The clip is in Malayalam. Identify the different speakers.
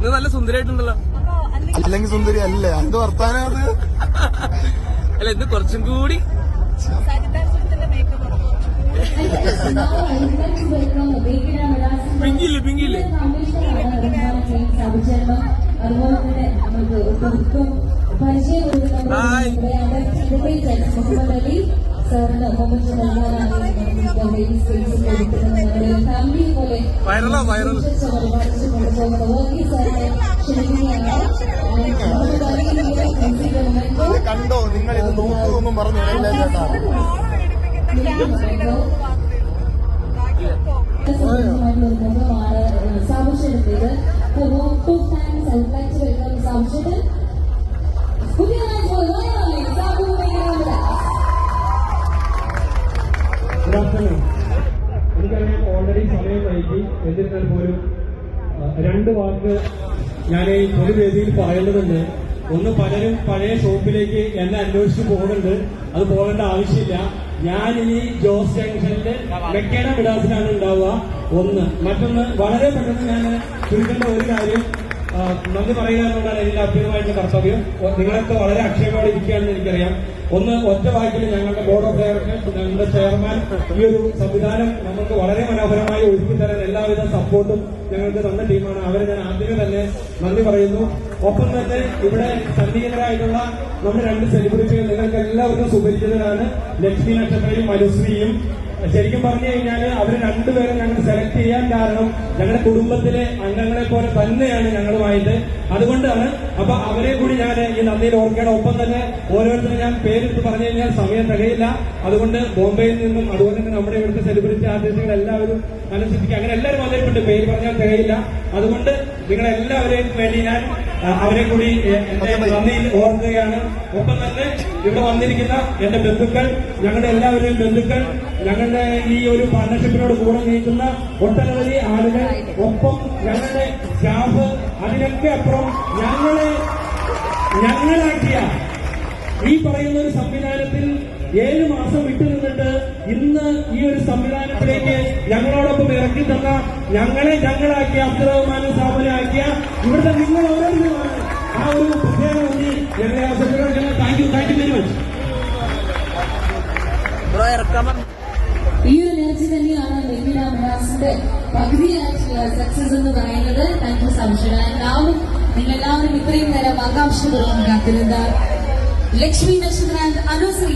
Speaker 1: ഇത് നല്ല
Speaker 2: സുന്ദരിയായിട്ടുണ്ടല്ലോ. അല്ലെങ്കിൽ
Speaker 3: സുന്ദരി അല്ലേ? എന്ത് വർത്താനം അത്?
Speaker 1: അല്ല ഇത് കുറച്ചും കൂടി പിങ്കില്ലേ പിങ്കില്ലേ? ഹായ്. വൈറലാ വൈറൽ
Speaker 3: ഇത് കണ്ടോ? നിങ്ങൾ ഇത് നോക്കുമെന്നും പറഞ്ഞു. ഇല്ല ചേട്ടാ.
Speaker 4: സാബുഷെടുത്തത് photo fans I like to welcome സാബുഷെടുത്ത് പുതിയ
Speaker 5: വൈകി എന്നിരുന്നാൽ പോലും രണ്ട് വാക്ക് ഞാൻ ഈ പൊതുവേദിയിൽ പറയേണ്ടതുണ്ട്. ഒന്ന് പലരും പഴയ ഷോപ്പിലേക്ക് എന്നെ അന്വേഷിച്ച് പോകുന്നുണ്ട്. അത് പോകേണ്ട ആവശ്യമില്ല. ഞാൻ ഇനി ജോസ് ജംഗ്ഷനിൽ മെക്കേഡ വിടാസിലാണ് ഉണ്ടാവുക. ഒന്ന്. മറ്റൊന്ന് വളരെ പെട്ടെന്ന് ഞാൻ ചുരുക്കേണ്ട ഒരു കാര്യം നന്ദി പറയുക എന്നുള്ളതാണ് എന്റെ അഭ്യതമായിട്ടുള്ള കർത്തവ്യം. നിങ്ങളൊക്കെ വളരെ അക്ഷയമോടെ ഇരിക്കുകയാണെന്ന് എനിക്കറിയാം. ഒന്ന് ഒറ്റ വാക്കിൽ ഞങ്ങളുടെ ബോർഡ് ഓഫ് ഡയറക്ടേഴ്സ് ഞങ്ങളുടെ ചെയർമാൻ ഈ ഒരു സംവിധാനം നമുക്ക് വളരെ മനോഹരമായി ഒരുക്കി തരാൻ എല്ലാവിധ സപ്പോർട്ടും ഞങ്ങൾക്ക് തന്ന ടീമാണ്. അവരെ ഞാൻ ആദ്യമേ തന്നെ നന്ദി പറയുന്നു. ഒപ്പം തന്നെ ഇവിടെ സന്നിഹിതരായിട്ടുള്ള നമ്മുടെ രണ്ട് സെലിബ്രിറ്റികൾ നിങ്ങൾക്ക് എല്ലാവർക്കും സുപരിചിതരാണ്. ലക്ഷ്മി നക്ഷത്രയും മനുശ്രീയും ശരിക്കും പറഞ്ഞു കഴിഞ്ഞാൽ അവർ രണ്ടുപേരും ഞങ്ങൾ സെലക്ട് ചെയ്യാൻ കാരണം ഞങ്ങളുടെ കുടുംബത്തിലെ അംഗങ്ങളെ പോലെ തന്നെയാണ് ഞങ്ങളുമായിട്ട് അതുകൊണ്ടാണ് അപ്പൊ അവരെ കൂടി ഞാൻ ഈ നന്ദിയിൽ ഓർക്കേണ്ട. ഒപ്പം തന്നെ ഓരോരുത്തരും ഞാൻ പേരെടുത്ത് പറഞ്ഞു കഴിഞ്ഞാൽ സമയം തികയില്ല. അതുകൊണ്ട് ബോംബെയിൽ നിന്നും അതുപോലെ തന്നെ നമ്മുടെ ഇവിടുത്തെ സെലിബ്രിറ്റി ആർട്ടിസ്റ്റുകൾ എല്ലാവരും അനുസരിച്ച് അങ്ങനെ എല്ലാവരും വന്നിട്ടുണ്ട്. പേര് പറഞ്ഞാൽ തികയില്ല. അതുകൊണ്ട് നിങ്ങളെല്ലാവരെയും വേണ്ടി ഞാൻ അവരെ കൂടി എന്റെ നന്ദിയിൽ ഓർക്കുകയാണ്. ഒപ്പം തന്നെ ഇവിടെ വന്നിരിക്കുന്ന എന്റെ ബന്ധുക്കൾ ഞങ്ങളുടെ എല്ലാവരുടെയും ബന്ധുക്കൾ ഞങ്ങളുടെ ഈ ഒരു പാർട്ണർഷിപ്പിനോട് കൂടെ നീക്കുന്ന ഒട്ടനവധി ആളുകൾ ഒപ്പം ഞങ്ങളുടെ സ്റ്റാഫ് അതിനൊക്കെ അപ്പുറം ഞങ്ങളെ ഞങ്ങളാക്കിയ ഈ പറയുന്ന ഒരു സംവിധാനത്തിൽ ഏഴ് മാസം വിട്ടു നിന്നിട്ട് ഇന്ന് ഈ ഒരു സംവിധാനത്തിലേക്ക് ഞങ്ങളോടൊപ്പം ഇറക്കി തന്ന ഞങ്ങളെ ഞങ്ങളാക്കിയ അബ്ദുറഹ്മാനും സ്ഥാപനമാക്കിയ ഇവിടുത്തെ നിങ്ങൾ
Speaker 4: ഈ ഒരു നേർച്ച തന്നെയാണ് വെങ്കിട മിറാസിന്റെ പകുതിയായിട്ടുള്ള സക്സസ് എന്ന് പറയുന്നത്. താങ്ക് യു സംശയം എല്ലാവരും ഇത്രയും നേരം ആകാംക്ഷകളും കാത്തിരുന്ന ലക്ഷ്മി നക്ഷത്ര അനുശ്രീ